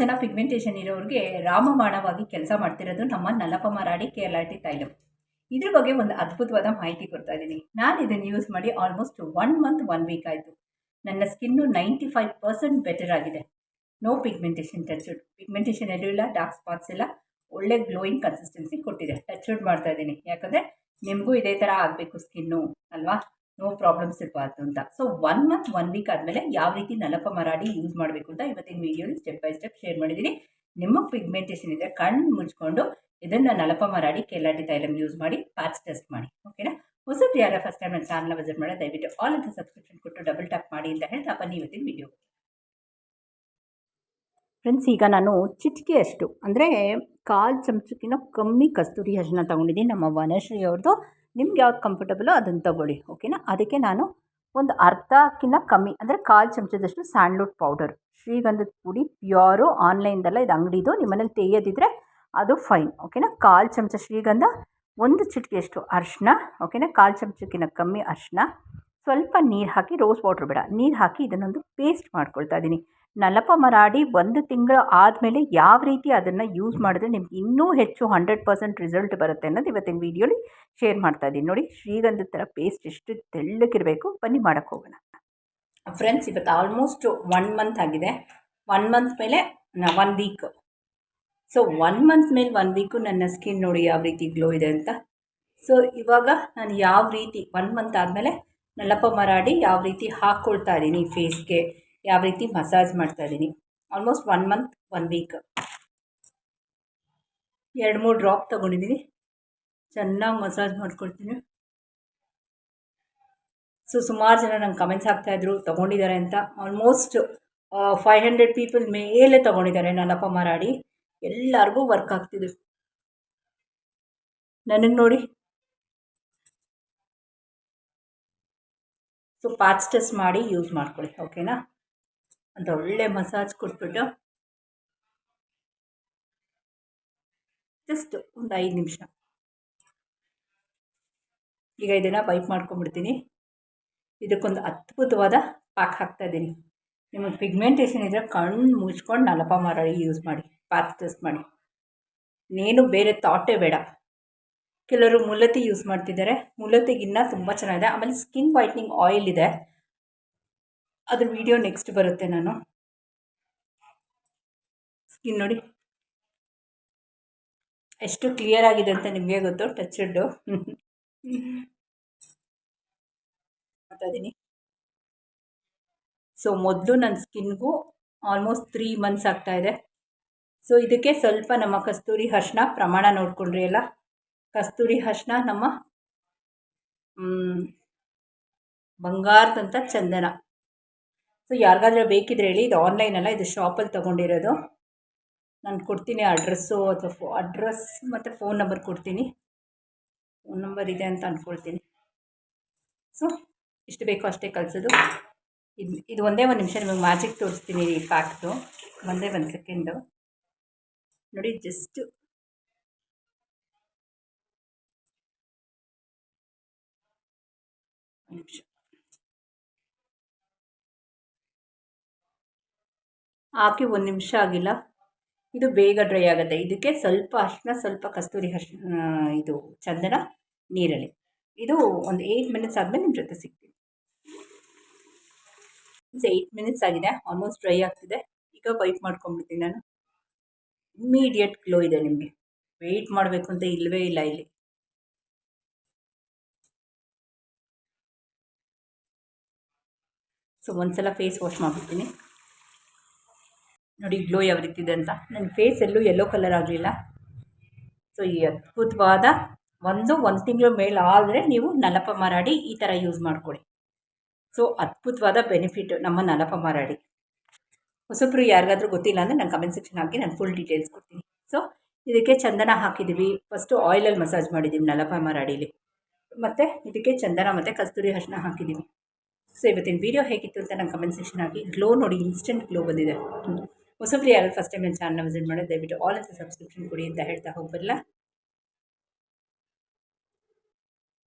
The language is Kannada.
ಜನ ಪಿಗ್ಮೆಂಟೇಷನ್ ಇರೋರಿಗೆ ರಾಮಬಾಣವಾಗಿ ಕೆಲಸ ಮಾಡ್ತಿರೋದು ನಮ್ಮ ನಲ್ಲಪ್ಪ ಮರಾಡಿ ಕೆ ಎಲ್ ಇದ್ರ ಬಗ್ಗೆ ಒಂದು ಅದ್ಭುತವಾದ ಮಾಹಿತಿ ಕೊಡ್ತಾ ಇದ್ದೀನಿ. ನಾನು ಇದನ್ನು ಯೂಸ್ ಮಾಡಿ almost one month one week ಆಯಿತು. ನನ್ನ skin ninety five percent better ಆಗಿದೆ. ನೋ ಪಿಗ್ಮೆಂಟೇಷನ್ ಟಚ್ವುಡ್ ಪಿಗ್ಮೆಂಟೇಷನ್ ಎಲ್ಲೂ ಇಲ್ಲ ಡಾರ್ಕ್ ಸ್ಪಾಟ್ಸ್ ಇಲ್ಲ. ಒಳ್ಳೆ ಗ್ಲೋಯಿಂಗ್ ಕನ್ಸಿಸ್ಟೆನ್ಸಿ ಕೊಟ್ಟಿದೆ. ಟಚ್ವುಡ್ ಮಾಡ್ತಾ ಇದ್ದೀನಿ. ಯಾಕಂದರೆ ನಿಮಗೂ ಇದೇ ಥರ ಆಗಬೇಕು ಸ್ಕಿನ್ನು ಅಲ್ವಾ? ನೋ ಪ್ರಾಬ್ಲಮ್ಸ್ ಇರಬಾರ್ದು ಅಂತ. So one month one week ಆದಮೇಲೆ ಯಾವ ರೀತಿ ನಲಪ ಮರಾಡಿ ಯೂಸ್ ಮಾಡಬೇಕು ಅಂತ ಇವತ್ತಿನ ವೀಡಿಯೋಲಿ ಸ್ಟೆಪ್ ಬೈ ಸ್ಟೆಪ್ ಶೇರ್ ಮಾಡಿದ್ದೀನಿ. ನಿಮ್ಮ ಪಿಗ್ಮೆಂಟೇಷನ್ ಇದೆ ಕಣ್ಣು ಮುಚ್ಕೊಂಡು ಇದನ್ನು ನಲಪ ಮರಾಡಿ ಕೆಲಾಟಿ ತೈಲಂ ಯೂಸ್ ಮಾಡಿ ಪ್ಯಾಚ್ ಟೆಸ್ಟ್ ಮಾಡಿ. ಓಕೆನಾ ಹೊಸದು ಯಾರ ಫಸ್ಟ್ ಟೈಮ್ ನನ್ನ ಚಾನಲ್ ವಿಸಿಟ್ ಮಾಡಿ ದಯವಿಟ್ಟು ಆಲ್ ಅಂತ ಸಬ್ಸ್ಕ್ರಿಪ್ಷನ್ ಕೊಟ್ಟು ಡಬಲ್ ಟ್ಯಾಪ್ ಮಾಡಿ ಅಂತ ಹೇಳ್ತಾ ಬನ್ನಿ ಇವತ್ತಿನ ವೀಡಿಯೋ ಫ್ರೆಂಡ್ಸ್ ಈಗ ನಾನು ಚಿಟಿಕೆ ಅಷ್ಟು. ಅಂದರೆ ಕಾಲು ಚಮಚಕ್ಕಿಂತ ಕಮ್ಮಿ ಕಸ್ತೂರಿ ಅರಿಶಿನ ತೊಗೊಂಡಿದ್ದೀನಿ ನಮ್ಮ ವನಶ್ರೀ ಅವ್ರದ್ದು ನಿಮ್ಗೆ ಯಾವ್ದು ಕಂಫರ್ಟಬಲೋ ಅದನ್ನು ತಗೊಳ್ಳಿ ಓಕೆನಾ ಅದಕ್ಕೆ ನಾನು ಒಂದು ಅರ್ಧಕ್ಕಿಂತ ಕಮ್ಮಿ, ಅಂದರೆ ಕಾಲು ಚಮಚದಷ್ಟು ಸ್ಯಾಂಡ್ಲ್ವುಡ್ ಪೌಡರ್ ಶ್ರೀಗಂಧದ ಪುಡಿ ಪ್ಯೂರು ಆನ್ಲೈನ್ದಲ್ಲ ಇದು ಅಂಗಡಿದು, ನಿಮ್ಮನೇಲಿ ತೆಗೆಯೋದಿದ್ರೆ ಅದು ಫೈನ್ ಓಕೆನಾ ಕಾಲು ಚಮಚ ಶ್ರೀಗಂಧ, ಒಂದು ಚಿಟಿಕೆಯಷ್ಟು ಅರಿಶಿನ ಓಕೆನಾ ಕಾಲು ಚಮಚಕ್ಕಿಂತ ಕಮ್ಮಿ ಅರಿಶಿನ, ಸ್ವಲ್ಪ ನೀರು ಹಾಕಿ ರೋಸ್ ವಾಟ್ರ್ ಬೇಡ, ನೀರು ಹಾಕಿ ಇದನ್ನೊಂದು ಪೇಸ್ಟ್ ಮಾಡ್ಕೊಳ್ತಾ ಇದ್ದೀನಿ. ನಲಪ ಮರಾಡಿ ಒಂದು ತಿಂಗಳು ಆದಮೇಲೆ ಯಾವ ರೀತಿ ಅದನ್ನು ಯೂಸ್ ಮಾಡಿದ್ರೆ ನಿಮ್ಗೆ ಇನ್ನೂ ಹೆಚ್ಚು ಹಂಡ್ರೆಡ್ ಪರ್ಸೆಂಟ್ ರಿಸಲ್ಟ್ ಬರುತ್ತೆ ಅನ್ನೋದು ಇವತ್ತಿನ ವೀಡಿಯೋಲಿ ಶೇರ್ ಮಾಡ್ತಾ ಇದ್ದೀನಿ. ನೋಡಿ, ಶ್ರೀಗಂಧದ ಥರ ಪೇಸ್ಟ್ ಎಷ್ಟು ತೆಳ್ಳಕ್ಕಿರಬೇಕು ಬನ್ನಿ ಮಾಡೋಕ್ಕೆ ಹೋಗೋಣ. ಫ್ರೆಂಡ್ಸ್ ಇವತ್ತು ಆಲ್ಮೋಸ್ಟ್ ಒನ್ ಮಂತ್ ಆಗಿದೆ. ಒನ್ ಮಂತ್ ಮೇಲೆ one week so one month ಮೇಲೆ ಒನ್ ವೀಕು ನನ್ನ ಸ್ಕಿನ್ ನೋಡಿ ಯಾವ ರೀತಿ ಗ್ಲೋ ಇದೆ ಅಂತ. ಸೊ ಇವಾಗ ನಾನು ಯಾವ ರೀತಿ ಒನ್ ಮಂತ್ ಆದಮೇಲೆ ನಲಪ ಮರಾಡಿ ಯಾವ ರೀತಿ ಹಾಕ್ಕೊಳ್ತಾ ಇದ್ದೀನಿ ಫೇಸ್ಗೆ ಯಾವ ರೀತಿ ಮಸಾಜ್ ಮಾಡ್ತಾ ಇದ್ದೀನಿ. Almost one month one week ಎರಡು ಮೂರು ಡ್ರಾಪ್ ತೊಗೊಂಡಿದ್ದೀನಿ. ಚೆನ್ನಾಗಿ ಮಸಾಜ್ ಮಾಡ್ಕೊಳ್ತೀನಿ. ಸೊ ಸುಮಾರು ಜನ ನಂಗೆ ಕಮೆಂಟ್ಸ್ ಹಾಕ್ತಾಯಿದ್ರು ತೊಗೊಂಡಿದ್ದಾರೆ ಅಂತ. ಆಲ್ಮೋಸ್ಟ್ ಫೈವ್ ಹಂಡ್ರೆಡ್ ಪೀಪಲ್ ಮೇಲೆ ತೊಗೊಂಡಿದ್ದಾರೆ ನನ್ನಪ್ಪ ಮರಾಡಿ. ಎಲ್ಲರಿಗೂ ವರ್ಕ್ ಆಗ್ತಿದೆ. ನನಗೆ ನೋಡಿ. ಸೊ ಪ್ಯಾಚ್ ಟೆಸ್ಟ್ ಮಾಡಿ ಯೂಸ್ ಮಾಡ್ಕೊಳ್ಳಿ ಓಕೆನಾ ಒಳ್ಳೆ ಮಸಾಜ್ ಕೊಟ್ಬಿಟ್ಟು ಜಸ್ಟ್ ಒಂದು ಐದು ನಿಮಿಷ. ಈಗ ಇದನ್ನು ಬೈಪ್ ಮಾಡ್ಕೊಂಡ್ಬಿಡ್ತೀನಿ. ಇದಕ್ಕೊಂದು ಅದ್ಭುತವಾದ ಪಾಕ್ ಹಾಕ್ತಾ ಇದ್ದೀನಿ. ನಿಮಗೆ ಪಿಗ್ಮೆಂಟೇಷನ್ ಇದ್ದರೆ ಕಣ್ಣು ಮುಚ್ಕೊಂಡು ನಲಪ ಮರಳಿ ಯೂಸ್ ಮಾಡಿ ಪಾತ್ ಟೆಸ್ಟ್ ಮಾಡಿ. ಇನ್ನೇನು ಬೇರೆ ತಾಟೇ ಬೇಡ. ಕೆಲವರು ಮುಲತಿ ಯೂಸ್ ಮಾಡ್ತಿದ್ದಾರೆ. ಮುಲತಿಗಿನ್ನ ತುಂಬ ಚೆನ್ನಾಗಿದೆ. ಆಮೇಲೆ ಸ್ಕಿನ್ ವೈಟ್ನಿಂಗ್ ಆಯಿಲ್ ಇದೆ. ಅದ್ರ ವಿಡಿಯೋ ನೆಕ್ಸ್ಟ್ ಬರುತ್ತೆ ನಾನು. ಸ್ಕಿನ್ ನೋಡಿ. ಎಷ್ಟು ಕ್ಲಿಯರ್ ಆಗಿದೆ ಅಂತ ನಿಮಗೆ ಗೊತ್ತು ಟಚ್ಡು ಮಾಡ್ತಾ ಇದ್ದೀನಿ ಸೊ ಮೊದಲು ನನ್ನ ಸ್ಕಿನ್ಗೂ ಆಲ್ಮೋಸ್ಟ್ ತ್ರೀ ಮಂತ್ಸ್ ಆಗ್ತಾ ಇದೆ. ಸೊ ಇದಕ್ಕೆ ಸ್ವಲ್ಪ ನಮ್ಮ ಕಸ್ತೂರಿ ಹರ್ಷಣ ಪ್ರಮಾಣ ನೋಡ್ಕೊಂಡ್ರಿ ಅಲ್ಲ? ಕಸ್ತೂರಿ ಹರ್ಷಣ ನಮ್ಮ ಬಂಗಾರದಂಥ ಚಂದನ. ಸೊ ಯಾರಿಗಾದ್ರೂ ಬೇಕಿದ್ರೆ ಹೇಳಿ. ಇದು ಆನ್ಲೈನ್ ಅಲ್ಲ. ಇದು ಶಾಪಲ್ಲಿ ತೊಗೊಂಡಿರೋದು. ನಾನು ಕೊಡ್ತೀನಿ ಅಡ್ರೆಸ್ಸು ಅಥವಾ ಫೋ ಅಡ್ರೆಸ್ ಮತ್ತು ಫೋನ್ ನಂಬರ್ ಕೊಡ್ತೀನಿ. ಫೋನ್ ನಂಬರ್ ಇದೆ ಅಂತ ಅಂದ್ಕೊಳ್ತೀನಿ ಸೊ ಎಷ್ಟು ಬೇಕೋ ಅಷ್ಟೇ ಕಲಿಸೋದು ಇದು ಇದು ಒಂದೇ ಒಂದು ನಿಮಿಷ ನಿಮಗೆ ಮ್ಯಾಜಿಕ್ ತೋರಿಸ್ತೀನಿ ಈ ಪ್ಯಾಕ್ದು ಒಂದೇ ಒಂದು ಸೆಕೆಂಡು ನೋಡಿ ಜಸ್ಟ್ ನಿಮಿಷ. ಹಾಕಿ ಒಂದು ನಿಮಿಷ ಆಗಿಲ್ಲ. ಇದು ಬೇಗ ಡ್ರೈ ಆಗುತ್ತೆ. ಇದಕ್ಕೆ ಸ್ವಲ್ಪ ಅರ್ಶಿನ ಸ್ವಲ್ಪ ಕಸ್ತೂರಿ ಅರ್ಶಿನ ಇದು ಚಂದನ ನೀರಲ್ಲಿ ಇದು ಒಂದು ಏಯ್ಟ್ ಮಿನಿಟ್ಸ್ ಆದಮೇಲೆ ನಿಮ್ಮ ಜೊತೆ ಸಿಗ್ತೀನಿ. ಏಯ್ಟ್ ಮಿನಿಟ್ಸ್ ಆಗಿದೆ. ಆಲ್ಮೋಸ್ಟ್ ಡ್ರೈ ಆಗ್ತಿದೆ. ಈಗ ವೈಪ್ ಮಾಡ್ಕೊಂಡ್ಬಿಡ್ತೀನಿ ನಾನು. ಇಮ್ಮಿಡಿಯೇಟ್ ಗ್ಲೋ ಇದೆ ನಿಮಗೆ. ವೆಯ್ಟ್ ಮಾಡಬೇಕು ಅಂತ ಇಲ್ಲವೇ ಇಲ್ಲ ಇಲ್ಲಿ. ಸೊ ಒಂದ್ಸಲ ಫೇಸ್ ವಾಶ್ ಮಾಡಿಬಿಡ್ತೀನಿ. ನೋಡಿ ಗ್ಲೋ ಯಾವ ರೀತಿ ಇದೆ ಅಂತ. ನನ್ನ ಫೇಸ್ ಎಲ್ಲೂ ಯೆಲ್ಲೋ ಕಲರ್ ಆಗಲಿಲ್ಲ. ಸೊ ಈ ಅದ್ಭುತವಾದ ಒಂದು ಒಂದು ತಿಂಗಳು ಮೇಲೆ ಆದರೆ ನೀವು ನಲಪ ಮರಾಡಿ ಈ ಥರ ಯೂಸ್ ಮಾಡಿಕೊಡಿ. ಸೊ ಅದ್ಭುತವಾದ ಬೆನಿಫಿಟ್ ನಮ್ಮ ನಲಪ ಮರಾಡಿ. ಹೊಸಬ್ರು ಯಾರಿಗಾದ್ರೂ ಗೊತ್ತಿಲ್ಲ ಅಂದರೆ ನಾನು ಕಮೆಂಟ್ ಸೆಕ್ಷನ್ ಹಾಕಿ, ನಾನು ಫುಲ್ ಡೀಟೇಲ್ಸ್ ಕೊಡ್ತೀನಿ. ಸೊ ಇದಕ್ಕೆ ಚಂದನ ಹಾಕಿದ್ದೀವಿ ಫಸ್ಟು ಆಯಿಲಲ್ಲಿ ಮಸಾಜ್ ಮಾಡಿದ್ದೀವಿ ನಲಪ ಮಾರಾಡಿಲಿ. ಮತ್ತು ಇದಕ್ಕೆ ಚಂದನ ಮತ್ತು ಕಸ್ತೂರಿ ಅರಿಶಿನ ಹಾಕಿದ್ದೀವಿ ಸೊ ಇವತ್ತಿನ ವೀಡಿಯೋ ಹೇಗಿತ್ತು ಅಂತ ನಾನು ಕಮೆಂಟ್ ಸೆಕ್ಷನ್ ಹಾಕಿ. ಗ್ಲೋ ನೋಡಿ ಇನ್ಸ್ಟೆಂಟ್ ಗ್ಲೋ ಬಂದಿದೆ. ಹೊಸಬ್ರು ಯಾರು ಫಸ್ಟ್ ಟೈಮ್ ನನ್ನ ಚಾನಲ್ನ ವಿಸಿಟ್ ಮಾಡೋದು ದಯವಿಟ್ಟು ಆಲ್ ಅಂತ ಸಬ್ಸ್ಕ್ರಿಪ್ಷನ್ ಕೊಡಿ ಅಂತ ಹೇಳ್ತಾ ಹೋಗ್ಬರಲ್ಲ